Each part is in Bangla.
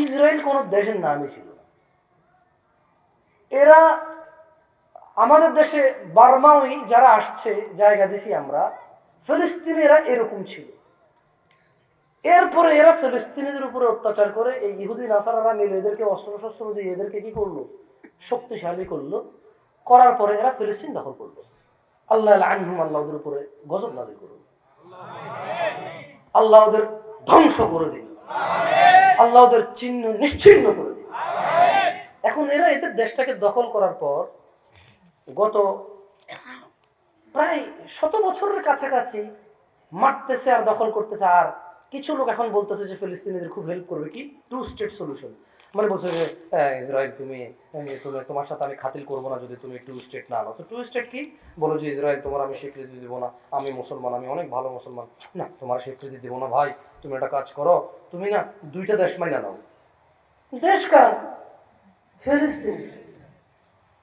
ইসরায়েল কোন দেশের নামই ছিল এরা আমাদের দেশে বার্মাওই যারা আসছে, জায়গা দিছি আমরা, ফিলিস্তিনিরা এরকম ছিল। এরপরে এরা ফিলিস্তিনিদের উপরে অত্যাচার করে, এই ইহুদি, নাসারারা মিলে এদেরকে অস্ত্র শস্ত্র দিয়ে এদেরকে কি করল? শক্তিশালী করল। করার পরে এরা ফিলিস্তিন দখল করল। আল্লাহ আনহুম আল্লাহ ওদের উপরে গজব নাজিল করুন আল্লাহ ওদের ধ্বংস করে দিল। আল্লাহ ওদের চিহ্ন নিশ্চিহ্ন করে এখন এরা এদের দেশটাকে দখল করার পর গত প্রায় শত বছরের কাছাকাছি মারতেছে আর দখল করতেছে। আর কিছু লোক এখন বলতেছে যে ফিলিস্তিনিদের খুব হেল্প করবে কি? টু স্টেট সলিউশন মানে বলছে যে ইসরায়েল তুমি তুমি তোমার সাথে আমি খাতিল করব না যদি তুমি টু স্টেট না আনো তো টু স্টেট কি? বলো যে ইসরায়েল তোমার আমি স্বীকৃতি দিব না। আমি মুসলমান আমি অনেক ভালো মুসলমান। না তোমার স্বীকৃতি দিব না ভাই। তুমি একটা কাজ করো তুমি না দুইটা দেশ মাইনা নাও। দেশ কার? ফিলিস্তিন।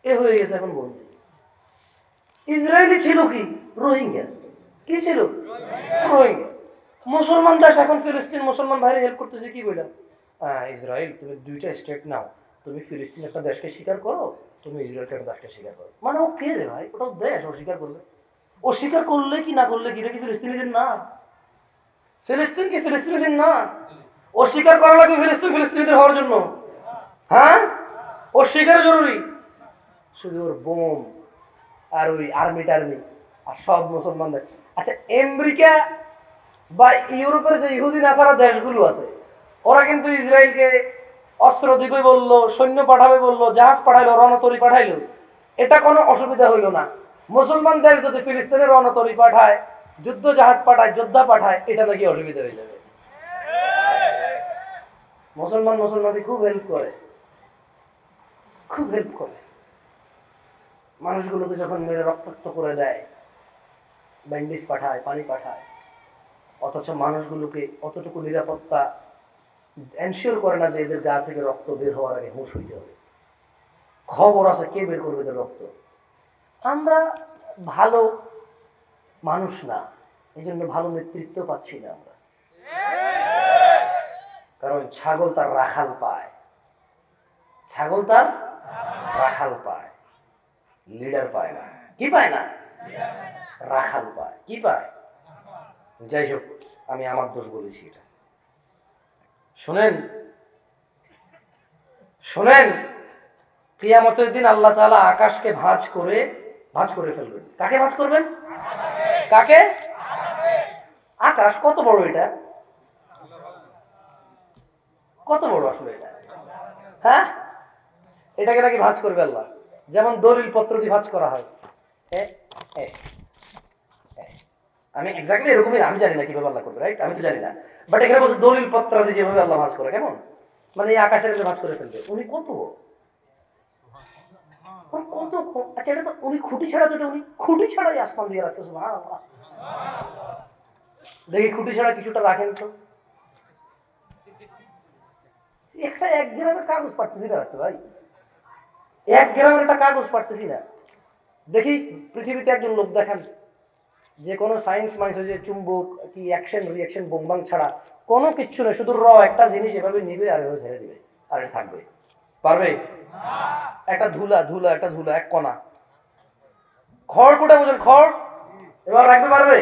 এ হয়ে গেছে এখন ইসরায়েলি ছিল কি? রোহিঙ্গা। কি ছিল? রোহিঙ্গা। মুসলমান দেশ এখন ফিলিস্তিন। মুসলমান ভাইরে হেল্প করতেছে কি বললাম হ্যাঁ ইসরায়েল তুমি দুইটা স্টেট নাও। তুমি ফিলিস্তিন একটা দেশকে স্বীকার করো তুমি ইসরায়েলকে একটা দেশকে স্বীকার করো। মানে ও কে রে ভাই? ওটা দেশ ও স্বীকার করলে। ও স্বীকার করলে কি না করলে কি? এটা কি ফিলিস্তিনিদের না? ফিলিস্তিন কি ফিলিস্তিনিদের না? ও স্বীকার করা লাগবে ফিলিস্তিন ফিলিস্তিনিদের হওয়ার জন্য। হ্যাঁ? ও স্বীকার জরুরি। শুধু ওর বোম আর ওই আর্মি টার্মি আর সব মুসলমানদের। আচ্ছা আমেরিকা বা ইউরোপের যে ইহুদি নাসারা দেশগুলো আছে, ওরা কিন্তু ইসরায়েলকে অস্ত্র দিবে বলল, সৈন্য পাঠাবে বলল, জাহাজ পাঠাইলো, রণতরী পাঠাইলো। এটা কোনো অসুবিধা হইল না। মুসলমান দেশ যদি ফিলিস্তিনের রণতরি পাঠায় যুদ্ধ জাহাজ পাঠায়, যোদ্ধা পাঠায়, এটা নাকি অসুবিধা হয়ে যাবে। মুসলমান মুসলমানকে খুব হেল্প করে। খুব হেল্প করে। মানুষগুলোকে যখন মেরে রক্তাক্ত করে দেয় ব্যান্ডেজ পাঠায়, পানি পাঠায়, অথচ মানুষগুলোকে অতটুকু নিরাপত্তা এনশিওর করে না যে এদের গা থেকে রক্ত বের হওয়ার আগে হুঁশ হইতে হবে। খবর আছে, কে বের করবে এদের রক্ত? আমরা ভালো মানুষ না। এই জন্য ভালো নেতৃত্ব পাচ্ছি না আমরা। কারণ ছাগল তার রাখাল পায়। ছাগল তার রাখাল পায়। লিডার পায় না। কি পায় না? রাখাল পায়। কি পায়? যাই হোক, আমি আমার দোষ বলেছি এটা। শোনেন শোনেন, কিয়ামতের দিন আল্লাহ তাআলা আকাশকে ভাঁজ করে ভাঁজ করে ফেলবেন। কাকে ভাঁজ করবেন? কাকে? আকাশ, কত বড় এটা? কত বড় আসলে এটা? হ্যাঁ? এটাকে নাকি ভাঁজ করবে আল্লাহ। যেমন দলিল পত্র দিয়ে ভাঁজ করা হয়। আমি এক্স্যাক্টলি এরকমই, আমি জানি না কীভাবে আল্লাহ করবে রাইট আমি তো জানি না। বাট এখানে বলছে দলিল পত্র দিয়ে যেভাবে আল্লাহ ভাঁজ করে, কেমন? মানে এই আকাশের ভাঁজ করে ফেলবে। উনি কত বড়? কত আচ্ছা এটা তো উনি খুঁটি ছাড়া তো উনি খুঁটি ছাড়াই আসমান দিয়ে রাখছে। দেখি খুঁটি ছাড়া কিছুটা রাখেন তো। একটা এক গ্রামের কাগজ পাঠতেছি না রাখতে ভাই। এক গ্রামের একটা কাগজ পাঠতেছি না। দেখি পৃথিবীতে একজন লোক দেখান, যে কোনো সায়েন্স মাইন্স হয়েছে চুম্বক, কি অ্যাকশন রিয়াকশন বোমবাং ছাড়া কোনো কিচ্ছু নেই, শুধু র একটা জিনিস এভাবে নিবে আর ছেড়ে দিবে, আর থাকবে। পারবে? একটা ধুলা ধুলা, একটা ধুলা, এক কণা। খড় কোটা বোঝেন, খড়? এবার রাখতে পারবে?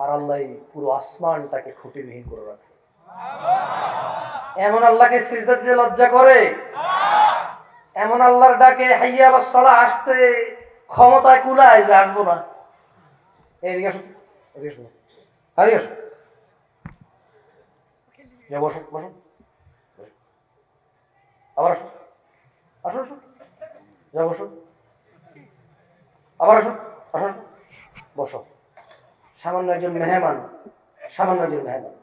আর আল্লাহ পুরো আসমানটাকে খুঁটিবিহীন করে রাখছে। এমন আল্লাহকে সিজদা দিতে লজ্জা করে। এমন আল্লাহর ডাকে হাইয়া আল্লাহ সলা আসতে ক্ষমতায় কুলায় যে আসব না। এদিকে আসো এদিকে আসো এদিকে আসো যা বসো বসো বসো। আবার আসো আসো আসো যা বসো। আবার আসো আসো আসো। বসো। সামান্য একজন মেহমান, সামান্য একজন মেহমান।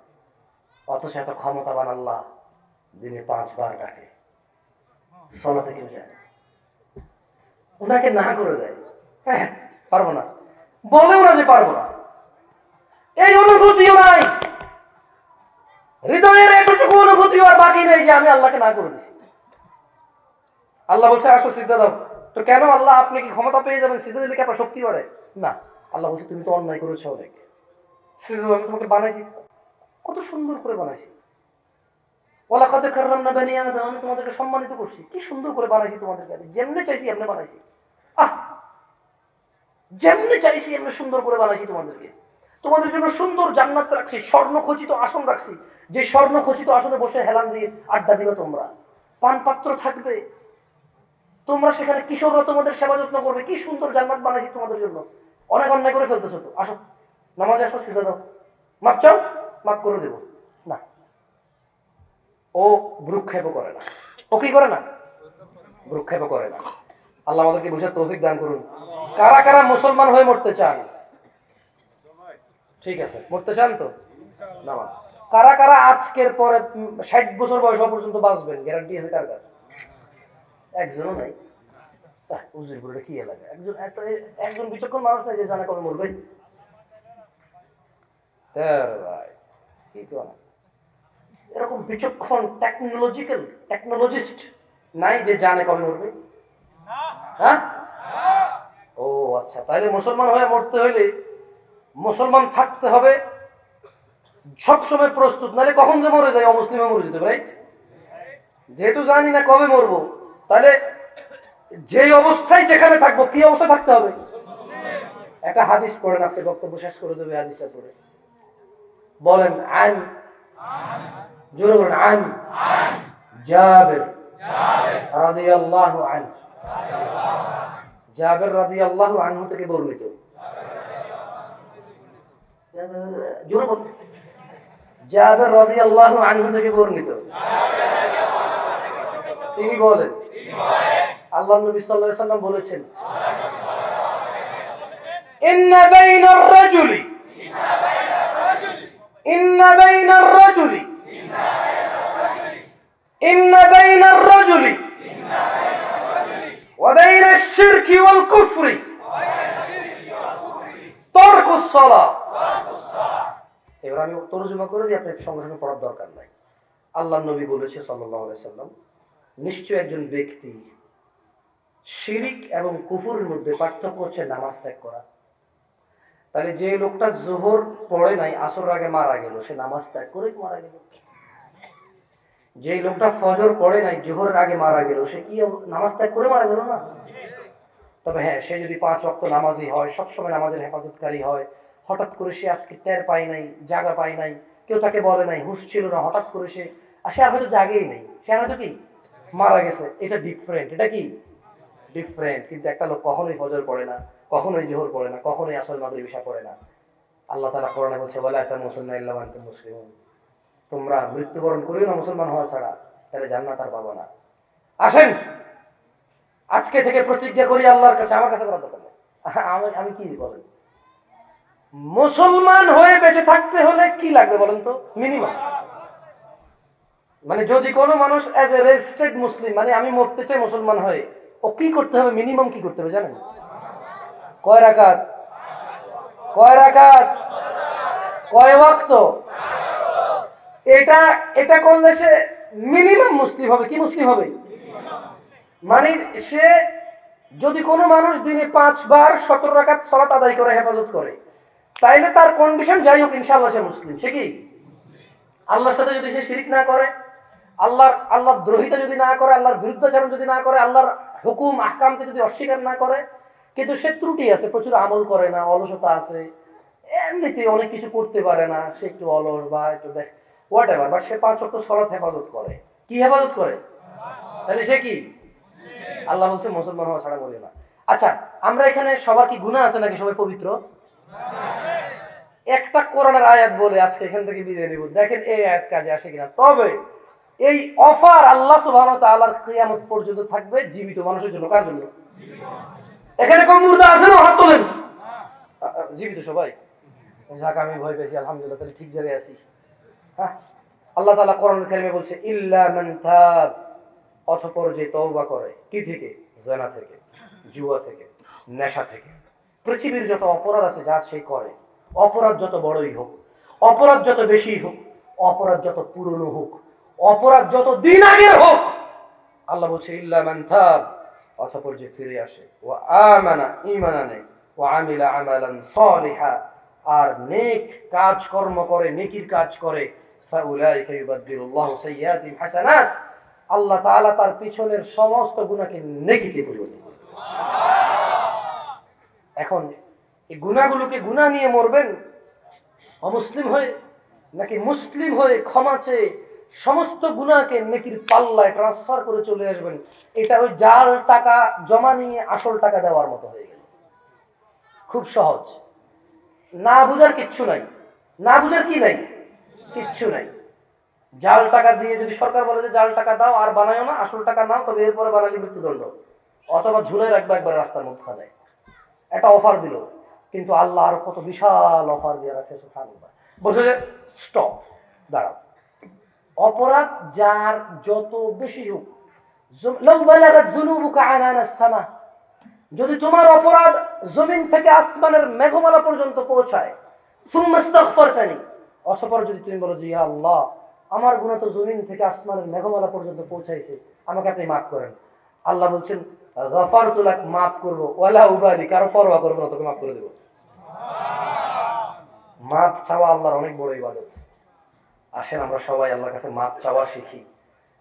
অথচ এত ক্ষমতাবান আল্লাহ দিনে পাঁচবার ডাকে। সলাতে কেউ যায়। ওনাকে না করে দেয়। হ্যাঁ পারব না। বলেও না যে পারব না। এই অনুভূতিও নাই। হৃদয়ের এতটুকু অনুভূতি আর বাকি নেই যে আমি আল্লাহকে না করে দিছি। আল্লাহ বলছে, আসো সিদ্ধা দাও। তো কেন আল্লাহ আপনি কি ক্ষমতা পেয়ে যাবেন? সিদ্ধা দিলে কি আপনার শক্তি বাড়ে? না। আল্লাহ বলছে, তুমি তো অন্যায় করেছ অনেক। সিদ্ধা আমি তোমাকে বানাইছি। কত সুন্দর করে বানাইছি। ওলা কারলাম না বানিয়ে আমি তোমাদেরকে সম্মানিত করছি। কি সুন্দর করে বানাইছি চাইছি এমনি বানাইছি। আহ! যেমনি চাইছি এমনি সুন্দর করে বানাইছি তোমাদেরকে। তোমাদের জন্য সুন্দর জান্নাত রাখছি স্বর্ণ খচিত আসন রাখছি। যে স্বর্ণ খচিত আসনে বসে হেলান দিয়ে আড্ডা দিবে তোমরা। পান পাত্র থাকবে। তোমরা সেখানে কিশোররা তোমাদের সেবা যত্ন করবে। কি সুন্দর জান্নাত বানাইছি তোমাদের জন্য। অনেক অন্যায় করে ফেলতেছো তো। আসো, নামাজে আসো সিধা দাও। মাপ চাও? মাপ করে দেবো। না। ও ভ্রুক্ষেপও করে না। ও কি করে না? ভ্রুক্ষেপও করে না। আল্লাহ আমাদেরকে বুঝে তৌফিক দান করুন। কারা কারা মুসলমান হয়ে মরতে চান? ঠিক আছে। মরতে চান তো? না কারা কারা আজকের পরে ষাট বছর বয়স পর্যন্ত বাঁচবেন? গ্যারান্টি আছে কার কার? একজনও নাই। আহ, উজিরপুরে কি এলাকা? একজন এত- একজন বিচক্ষণ মানুষ নাই যে জানে কবে মরবে। ভাই কি কেউ এরকম বিচক্ষণ টেকনোলজিক্যাল টেকনোলজিস্ট নাই যে জানে কবে মরবে। হ্যাঁ? ও আচ্ছা তাহলে মুসলমান হয়ে মরতে হইলে মুসলমান থাকতে হবে। সবসময় প্রস্তুত নাহলে কখন যে মরে যায় অমুসলিমে মরে যেতে রাইট যেহেতু জানি না কবে মরবো তাহলে যে অবস্থায় যেখানে থাকব, কি অবস্থা থাকতে হবে? একটা হাদিস পড়েন, আজকে বক্তব্য শেষ করে দেবে হাদিসটা পড়ে। বলেন, আন। জোরে বলেন, আন। জাবের। রাদিয়াল্লাহু আনহু জাবের রাদিয়াল্লাহু আনহু থেকে বর্ণিত জোরে বলেন জাবের রাদিয়াল্লাহু থেকে বর্ণিত তিনি বলেন আল্লাহ নবী সাল্লাল্লাহু আলাইহি সাল্লাম বলেছেন ইন্না বাইনার রাজুলি ইন্না বাইনার রাজুলি ইন্না বাইনার রাজুলি وبين الشرك والكفر ترك الصلاة এবার আমি তর্জমা করে দিই আপনার সঙ্গে সঙ্গে পড়ার দরকার নাই আল্লাহ নবী বলেছে সাল্লাহ সাল্লাম নিশ্চয় একজন ব্যক্তি শিরিক এবং কুফুরের মধ্যে পার্থক্য হচ্ছে নামাজ ত্যাগ করা। তাহলে যে লোকটা জোহর পড়ে নাই আসর আগে মারা গেল, সে নামাজ ত্যাগ করে মারা গেল? যে লোকটা ফজর পড়ে নাই, জোহরের আগে মারা গেল, সে কি নামাজ ত্যাগ করে মারা গেল না? তবে হ্যাঁ সে যদি পাঁচ অক্ত নামাজি হয়, সবসময় নামাজের হেফাজতকারী হয়, হঠাৎ করে সে আজকে টের পায় নাই, জাগা পায় নাই, কেউ তাকে বলে নাই, হুঁশ ছিল না, হঠাৎ করে সে, আর সে আর হয়তো জাগেই নেই, সে আর হয়তো কি? মারা গেছে, এটা ডিফারেন্ট এটা কি? ডিফারেন্ট কিন্তু একটা লোক কখনোই ফজর পড়ে না, কখনোই জোহর পড়ে না, কখনোই আসল মাদুরি বিষা পড়ে না। আল্লাহ তালা কোরআনে বলছে বলে একটা মুসলমান ইল্লাহ মুসলিম তোমরা মৃত্যুবরণ করিও না মুসলমান হওয়া ছাড়া, তাহলে জান্নাত আর পাবো না। আসেন, আজকে থেকে প্রতিজ্ঞা করি আল্লাহর কাছে, আমার কাছে করার। আমি আমি কি বলেন? মুসলমান হয়ে বেঁচে থাকতে হলে কি লাগবে বলেন তো? মিনিমাম মানে যদি কোনো মানুষ অ্যাজ এ রেজিস্টার্ড মুসলিম মানে আমি মরতে চাই মুসলমান হয়ে ও কি করতে হবে? মিনিমাম কি করতে হবে জানেন? কয় রাকাত? কয় রাকাত? কয় ওয়াক্ত? এটা এটা কোন দেশে মিনিমাম মুসলিম হবে? কি মুসলিম হবে? মানে সে যদি কোনো মানুষ দিনে পাঁচবার সতেরো রাকাত সলাত আদায় করে, হেফাজত করে, তাইলে তার কন্ডিশন যাই হোক, ইনশাআল্লাহ সে মুসলিম। সে কি? আল্লাহর সাথে যদি সে শিরিক না করে আল্লাহর আল্লাহর দ্রোহিতা যদি না করে, আল্লাহর বিরুদ্ধাচরণ যদি না করে, আল্লাহর হুকুম, আহকামকে যদি অস্বীকার না করে, কিন্তু সে ত্রুটি আছে, প্রচুর আমল করে না, অলসতা আছে, এমনিতে অনেক কিছু করতে পারে না, সে একটু অলস বা একটু দেখ হোয়াট এভার বা সে পাঁচ অক্ট সরাত হেফাজত করে। কি হেফাজত করে? তাহলে সে কি? আল্লাহ বলছে, মুসলমান হওয়া ছাড়া বলি না। আচ্ছা আমরা এখানে সবার কি গুণা আছে নাকি সবাই পবিত্র? একটা কোরআনের আয়াত বলে আজকে এখান থেকে বিদায় নিব। দেখেন এই আয়াত কাজে আসে কিনা। তবে এই অফার আল্লাহ সুবহানাহু ওয়া তাআলার কিয়ামত পর্যন্ত থাকবে জীবিত মানুষের জন্য। কার জন্য? এখানে কোন মুর্দা আছে না? হাত তোলেন। জীবিত সবাই। যাক, আমি ভয় পেয়েছি, আলহামদুলিল্লাহ, তাহলে ঠিক জায়গায় আছি। হ্যাঁ? আল্লাহ তাআলা কোরআন কারিমে বলছে, ইল্লা মান তাব অতঃপর যে তওবা করে, কি থেকে? জেনা থেকে, জুয়া থেকে, নেশা থেকে। পৃথিবীর যত অপরাধ আছে, যা সে করে, অপরাধ যত বড়ই হোক, অপরাধ যত বেশি হোক, অপরাধ যত পুরনো হোক অপরাধ যত দিন আগে হোক, আল্লাহ বলছে, ইল্লা মান থাব অথপর যে ফিরে আসে ও আমানা ইমানা নেই ও আমিলা আমালান সলিহা আর নেক কাজ কর্ম করে, নেকির কাজ করে, ফাউলাইকা ইউবাদদিলুল্লাহু সাইয়্যাতিহিম হাসানাত, আল্লাহ তাআলা তার পিছনের সমস্ত গুনাহকে নেকিতে পরিবর্তন এখন এই গুনাগুলোকে গুনাহ নিয়ে মরবেন, অমুসলিম হয়ে, নাকি মুসলিম হয়ে ক্ষমা চেয়ে সমস্ত গুণাকে নেকির পাল্লায় ট্রান্সফার করে চলে আসবেন। এটা ওই জাল টাকা জমা নিয়ে আসল টাকা দেওয়ার মতো হয়ে গেল। খুব সহজ। না বুঝার কিচ্ছু নাই। না বুঝার কি নাই? কিচ্ছু নাই। জাল টাকা দিয়ে যদি সরকার বলে যে জাল টাকা দাও, আর বানায়ও না, আসল টাকা নাও, তবে এরপরে বানালে মৃত্যুদণ্ড। অথবা ঝুলে রাখবে একবার রাস্তার মধ্যখানে। একটা অফার দিল। কিন্তু আল্লাহ আরও কত বিশাল অফার দিয়ে রাখছে বলছে যে স্টপ দাঁড়াও। অপরাধ যার যত বেশি হোক। যদি তোমার অপরাধ জমিন থেকে আসমানের মেঘমালা পর্যন্ত পৌঁছায় ইস্তাগফারতানি। যদি তুমি বলো যে আল্লাহ, আমার গুনাহ তো জমিন থেকে আসমানের মেঘমালা পর্যন্ত পৌঁছাইছে, আমাকে আপনি মাফ করেন। আল্লাহ বলছেন, গফারতু লাক, মাফ করব। ওলা উবালি কারও পরোয়া করব না, তোকে মাফ করে দেবো। মাপ ছাওয়া আল্লাহর অনেক বড় ইবাদত। আসেন, আমরা সবাই আল্লাহর কাছে মাপ চাওয়া শিখি।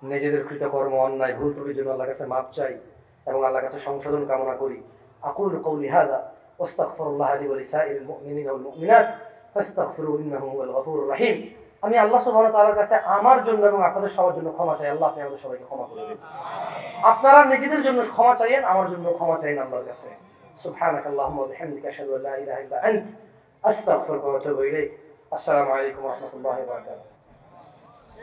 নিজেদের কৃতকর্ম, অন্যায়, ভুল ত্রুটির জন্য আল্লাহর কাছে মাপ চাই এবং আল্লাহর কাছে সংশোধন কামনা করি। আকুল কৌলি রহিম। আমি আল্লাহ সুবহানাহু ওয়া তাআলার কাছে আমার জন্য এবং আপনাদের সবার জন্য ক্ষমা চাই। আল্লাহ, আপনি আমাদের সবাইকে ক্ষমা করে দিন। আপনারা নিজেদের জন্য ক্ষমা চাইয়েন, আমার জন্য ক্ষমা চাইন আল্লাহর কাছে। ওয়া বারাকাতুহু। হয়ে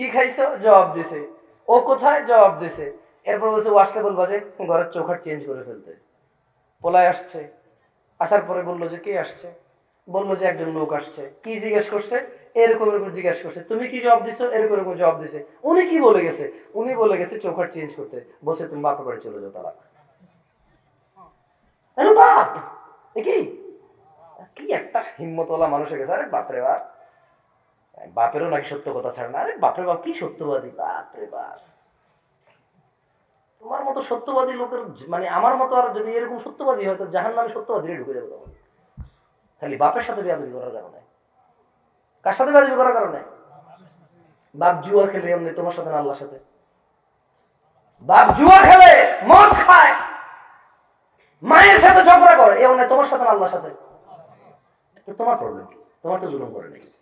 কি খাইছো? জবাব দিছে। ও কোথায়? জবাব দিছে। এরপর বলছে আসলে বলবা যে, ঘরের চৌখাট চেঞ্জ করে ফেলতে। পোলায় আসছে। আসার পরে বলল যে, কে আসছে? বলল যে, একজন লোক আসছে। কি জিজ্ঞেস করছে? এরকম এরকম জিজ্ঞেস করছে। তুমি কি জবাব দিছো? এরকম এরকম জবাব দিছে। উনি কি বলে গেছে? উনি বলে গেছে, চৌখাট চেঞ্জ করতে। বসে তুমি বাপের বাড়ি চলে যাও তারা বাপ! কি? কি একটা হিম্মতওয়ালা মানুষ হয়ে গেছে আরে বাপরে বাপ! বাপেরও নাকি সত্য কথা ছাড়ে না। আরে বাপরে বাপ কি সত্যবাদী? বাপরে বাপ। তোমার মতো সত্যবাদী লোকের মানে আমার মতো আর যদি এরকম সত্যবাদী হয়, তো জাহান নামে সত্যবাদী ঢুকে যাবে তখন। খালি বাপের সাথে বিয়াদবি করার কারণে। কার সাথে বিয়াদবি করার কারণে? বাপ জুয়া খেলে এমনি তোমার সাথে না আল্লাহর সাথে। বাপ জুয়া খেলে, মদ খায়। মায়ের সাথে ঝগড়া করে, এমনি তোমার সাথে না আল্লাহর সাথে। তো তোমার প্রবলেম তোমার তো জুলুম করে নাকি?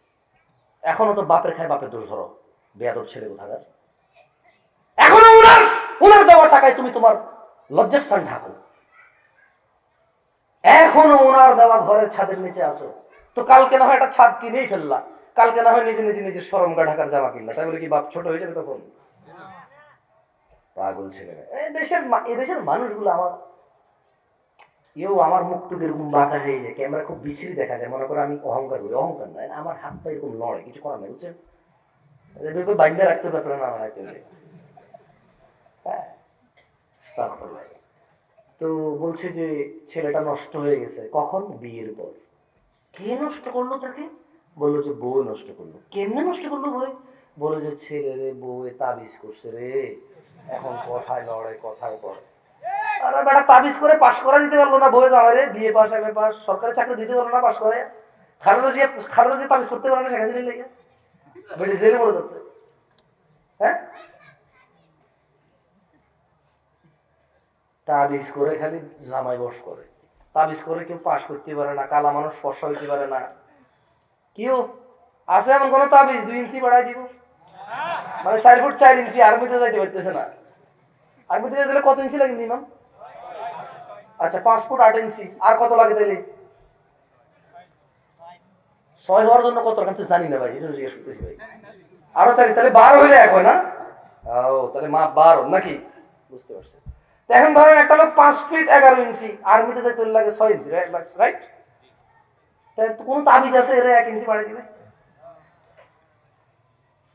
এখনও তো বাপের খায় বাপের দোষ ধরো। বেয়াদব ছেলে কোথাকার? এখনও উনার উনার দেওয়া টাকায় তুমি তোমার লজ্জাস্থান ঢাকো। এখনও ওনার দেওয়া ঘরের ছাদের নিচে আসো তো কালকে না হয় একটা ছাদ কিনেই ফেললা। কালকে না হয় নিজে নিজে নিজে সরমগা ঢাকার জামা কিনলা। তাই বলে কি বাপ ছোট হয়ে যাবে তখন? পাগল ছেলে এই দেশের মা- এই দেশের মানুষগুলো আমার কেউ আমার মুখটুকু এরকম বাঁকা হয়ে যায়, ক্যামেরা খুব বিশ্রী দেখা যায়, মনে করে আমি অহংকার করি, অহংকার নয়, আমার হাত পা এরকম লড়ে কিছু করার নেই বুঝছেন বাইন্দা রাখতে ব্যাপারে না, আমার হাতে হ্যাঁ তো বলছে যে ছেলেটা নষ্ট হয়ে গেছে, কখন? বিয়ের পর। কে নষ্ট করল তাকে? বলল যে বউ নষ্ট করল। কেমনে নষ্ট করল বই বলে যে ছেলে রে বউয়ে তাবিজ করছে রে। এখন কথায় লড়ে কথায় পড়ে। আরে বেটা, তাবিজ করে পাশ করা দিতে পারল না বউয়ে জামাই রে বিয়ে পাস এম পাস সরকারি চাকরি দিতে পারল না, পাশ করে। খালেদা জিয়া খালেদা জিয়া তাবিজ করতে পারে না, শেখ হাসিনা লেগে। বেটি জেলে মরে যাচ্ছে। হ্যাঁ? তাবিজ করে খালি জামাই বস করে। তাবিজ করে কেউ পাশ করতে পারে না, কালা মানুষ স্পর্শ হইতে পারে না। কেউ? আছে এমন কোনো তাবিজ? দুই ইঞ্চি বাড়াই দিব। মানে চার ফুট চার ইঞ্চি আর্মিতে যাইতে পারতেছে না। আর্মিতে গেলে কত ইঞ্চি লাগে মিনিমাম আচ্ছা ফুট আট ইঞ্চি আর কত লাগে তাইলে? ছয় হওয়ার জন্য কত টাকা তো জানি না ভাই, এই জন্য জিজ্ঞেস করতেছি ভাই। আরও চারি তাহলে বারো হইলে এক হয় না? ও, তাহলে মা বারো, নাকি? বুঝতে পারছি। এখন ধরেন একটা লোক পাঁচ ফিট এগারো ইঞ্চি, আর্মিতে ওর লাগে ছয় ইঞ্চি রাইট তাই তো কোনো তাবিজ আছে এরা এক ইঞ্চি বাড়িয়ে দিবে?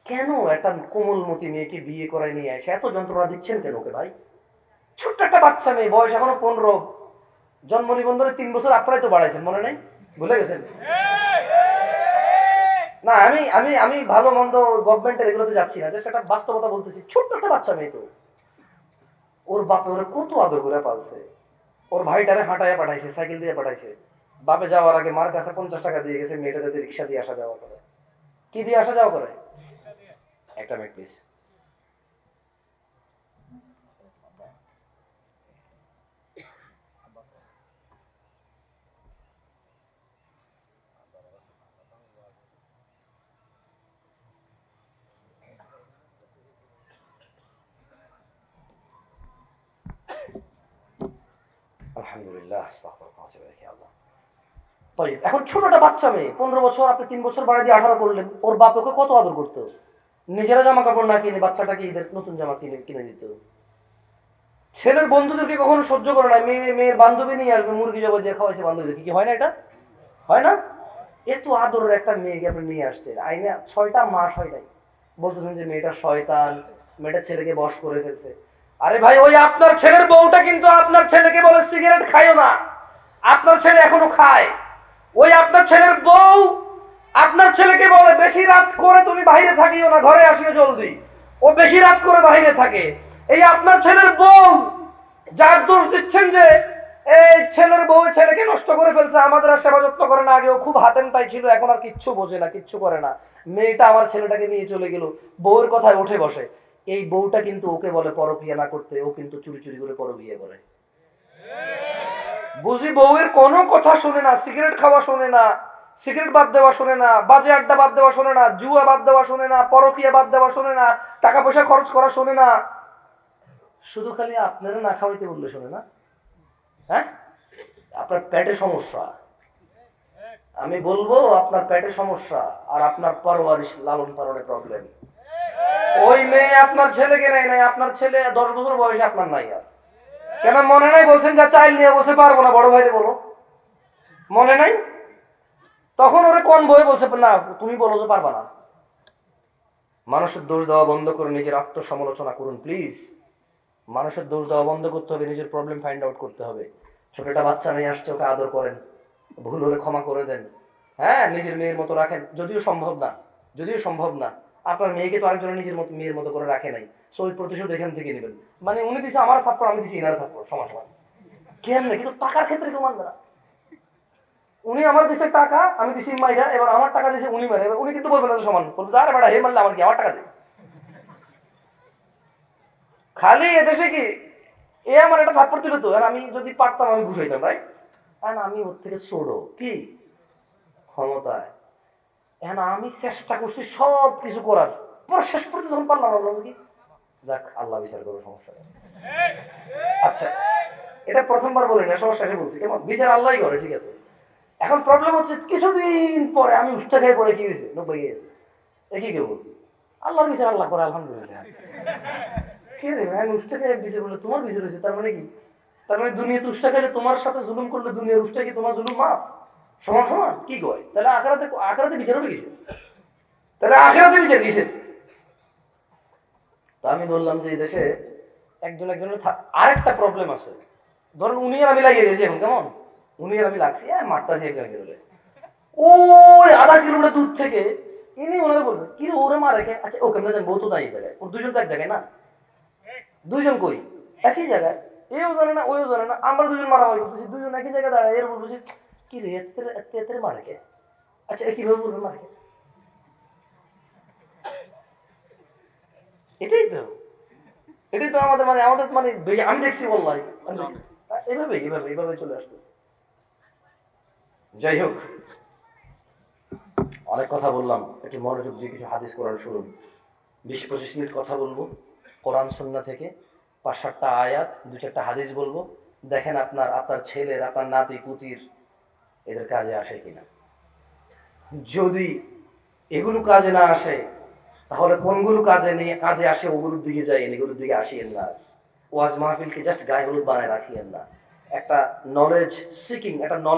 কেন একটা কোমল কোমলমতি মেয়েকে বিয়ে করায় নিয়ে আসে এত যন্ত্রণা দিচ্ছেন কেন ওকে ভাই? ছোট্ট একটা বাচ্চা মেয়ে, বয়স এখনও পনেরো। জন্ম নিবন্ধনে তিন বছর আপনারাই তো বাড়াইছেন, মনে নেই? ভুলে গেছেন? না, আমি আমি আমি ভালো মন্দ গভর্নমেন্টের এগুলোতে যাচ্ছি না একটা বাস্তবতা বলতেছি। ছোট্ট একটা বাচ্চা মেয়ে তো। ওর বাপে ওরা কত আদর করে পালছে। ওর ভাইটারে হাঁটাইয়া পাঠাইছে, সাইকেল দিয়ে পাঠাইছে। বাপে যাওয়ার আগে মার কাছে পঞ্চাশ টাকা দিয়ে গেছে, মেয়েটা যাতে রিক্সা দিয়ে আসা যাওয়া করে। কি দিয়ে আসা যাওয়া করে? একটা মিনিট প্লিজ আলহামদুলিল্লাহ আল্লাহ। তাইব এখন ছোটটা বাচ্চা মেয়ে, পনেরো বছর, আপনি তিন বছর বাড়ি দিয়ে আঠারো করলেন, ওর বাপ ওকে কত আদর নিজেরা জামা কাপড় না কিনে বাচ্চাটাকে ঈদের নতুন জামা কিনে কিনে দিত? ছেলের বন্ধুদেরকে কখনো সহ্য করে না মেয়ে, মেয়ের বান্ধবী নিয়ে আসবে, মুরগি জবা দিয়ে খাওয়াইছে বান্ধবীদেরকে কি হয় না এটা? হয় না? এত আদরের একটা মেয়েকে আপনি নিয়ে আসছেন, আইনে ছয়টা মাস হয় নাই বলতেছেন যে মেয়েটা শয়তান, মেয়েটা ছেলেকে বশ করে ফেলছে। আরে ভাই, ওই আপনার ছেলের বউটা কিন্তু আপনার ছেলেকে বলে সিগারেট খাইও না। আপনার ছেলে এখনও খায়। ওই আপনার ছেলের বউ আপনার ছেলেকে বলে, বেশি রাত করে তুমি বাইরে থাকিও না, ঘরে আসিও জলদি। ও বেশি রাত করে বাইরে থাকে। এই আপনার ছেলের বউ যার দোষ দিচ্ছেন যে, এই ছেলের বউ ছেলেকে নষ্ট করে ফেলছে, আমাদের আর সেবা যত্ন করে না। আগেও খুব হাতেন তাই ছিল, এখন আর কিচ্ছু বোঝে না, কিচ্ছু করে না। মেয়েটা আমার ছেলেটাকে নিয়ে চলে গেল, বউয়ের কথায় উঠে বসে। এই বউটা কিন্তু ওকে বলে পরকিয়া না করতে, ও কিন্তু চুরি চুরি করে পরবিয়ে করে। বুঝি বউয়ের কোনো কথা শোনে না, সিগারেট খাওয়া শোনে না, সিগারেট বাদ দেওয়া শোনে না, বাজে আড্ডা বাদ দেওয়া শোনে না, জুয়া বাদ দেওয়া শোনে না, পরকিয়া বাদ দেওয়া শোনে না টাকা পয়সা খরচ করা শোনে না। শুধু খালি আপনারা না খাওয়াইতে বললে শোনে না। হ্যাঁ? আপনার পেটে সমস্যা। আমি বলব আপনার পেটে সমস্যা আর আপনার পরওয়ারিশ লালন পালনে প্রবলেম ওই মেয়ে আপনার ছেলেকে নেয় নাই, আপনার ছেলে দশ বছর বয়সে আপনার নাই আর। কেন মনে নাই বলছেন যা চাইল নিয়ে বলছে পারব না, বড় ভাইরে বলো? মনে নাই? তখন ওরে কোন বই বলছে, না, তুমি বলো যে পারবা না। মানুষের দোষ দেওয়া বন্ধ করে নিজের আত্মসমালোচনা করুন, প্লিজ। মানুষের দোষ দেওয়া বন্ধ করতে হবে, নিজের প্রবলেম ফাইন্ড আউট করতে হবে। ছোট একটা বাচ্চা নিয়ে আসছে, ওকে আদর করেন। ভুল হলে ক্ষমা করে দেন। হ্যাঁ নিজের মেয়ের মতো রাখেন, যদিও সম্ভব না, যদিও সম্ভব না। আপনার মেয়েকে তো আরেকজনের নিজের মতো, মেয়ের মতো করে রাখে নাই। সো ওই প্রতিশোধ এখান থেকে নেবেন। মানে উনি দিছে আমার থাপ্পড়, আমি দিছি ইনার থাপ্পড়, সমান সমান। কেমনে? কিন্তু টাকার ক্ষেত্রে কেউ মানবে না। উনি আমার দিছে টাকা, আমি দিছি মাইরা, এবার আমার টাকা দিছে উনি মারে এবার উনি কিন্তু বলবেন না সমান। বলবে আরে বেটা, হে মারলে আমার কি? আমার টাকা দে। খালি এদেশে কি? এ আমার একটা থাপ্পড় দিল তো আর আমি যদি পারতাম, আমি ঘুষাইতাম রাইট আর আমি ওর থেকে ছোড়ো কি? ক্ষমতায়। এখন আমি চেষ্টা করছি সব কিছু করার। পর শেষ পর্যন্ত যখন পারলাম বললাম কি যাক, আল্লাহ বিচার করব সমস্যা আচ্ছা এটা প্রথমবার বলি না সবার শেষে বলছি। কেমন? বিচার আল্লাহই করে, ঠিক আছে। এখন প্রবলেম হচ্ছে, কিছুদিন পরে আমি উষ্ঠা খেয়ে পড়ে, কি হয়েছে? নব্বই গিয়েছে একই কেউ বলবি আল্লাহর বিচার আল্লাহ করে, আলহামদুলিল্লাহ। কে রে ভাই, আমি উষ্ঠা খেয়ে বিচার বলে তোমার বিচার হয়েছে, তার মানে কি? তার মানে দুনিয়াতে উষ্ঠা খেলে তোমার সাথে জুলুম করলে দুনিয়ার উষ্ঠা কি তোমার জুলুম? মাপ সমান সমান, কি কয়? তাহলে আখেরাতে আখেরাতে বিচার হবে কিসের? তাহলে আখেরাতে বিচার কিসের? তো আমি বললাম যে এই দেশে একজন একজনের আরেকটা প্রবলেম আছে। ধরুন উনি আর আমি লাগিয়ে গেছি এখন, কেমন? উনি আর আমি লাগছি হ্যাঁ মারতাছি একজন একজনের ওই আধা কিলোমিটার দূর থেকে ইনি ওনাকে বলবে, কি ওরে মারে কে? আচ্ছা ওকে আমরা জানি? বউ তো নাই এই জায়গায়। ওর দুজন তো এক জায়গায় না? দুইজন কই? একই জায়গায়। এও জানে না, ওইও জানে না। আমরা দুজন মারামারি করতেছি দুজন একই জায়গায় দাঁড়ায়, এর বলতেছি কি রে এতে এতে কে আচ্ছা কীভাবে বলবে মারে কে এটাই তো। এটাই তো আমাদের মানে আমাদের মানে আমি দেখছি বললাই এভাবে এভাবে এভাবে চলে আসতো যাই হোক। অনেক কথা বললাম। একটু মনোযোগ দিয়ে কিছু হাদিস কোরআন শুনুন। বিশ পঁচিশ মিনিট কথা বলব। কোরআন সন্না থেকে পাঁচ সাতটা আয়াত, দু চারটা হাদিস বলব। দেখেন আপনার আপনার ছেলের, আপনার নাতি পুতির এদের কাজে আসে কিনা। যদি এগুলো কাজে না আসে, তাহলে কোনগুলো কাজে নিয়ে কাজে আসে ওগুলোর দিকে যাই এগুলোর দিকে আসিয়েন না। ওয়াজ মাহফিলকে জাস্ট গায়ে হলুদ বানায় রাখিয়েন না। একটা নলেজ সিকিং একটা knowledge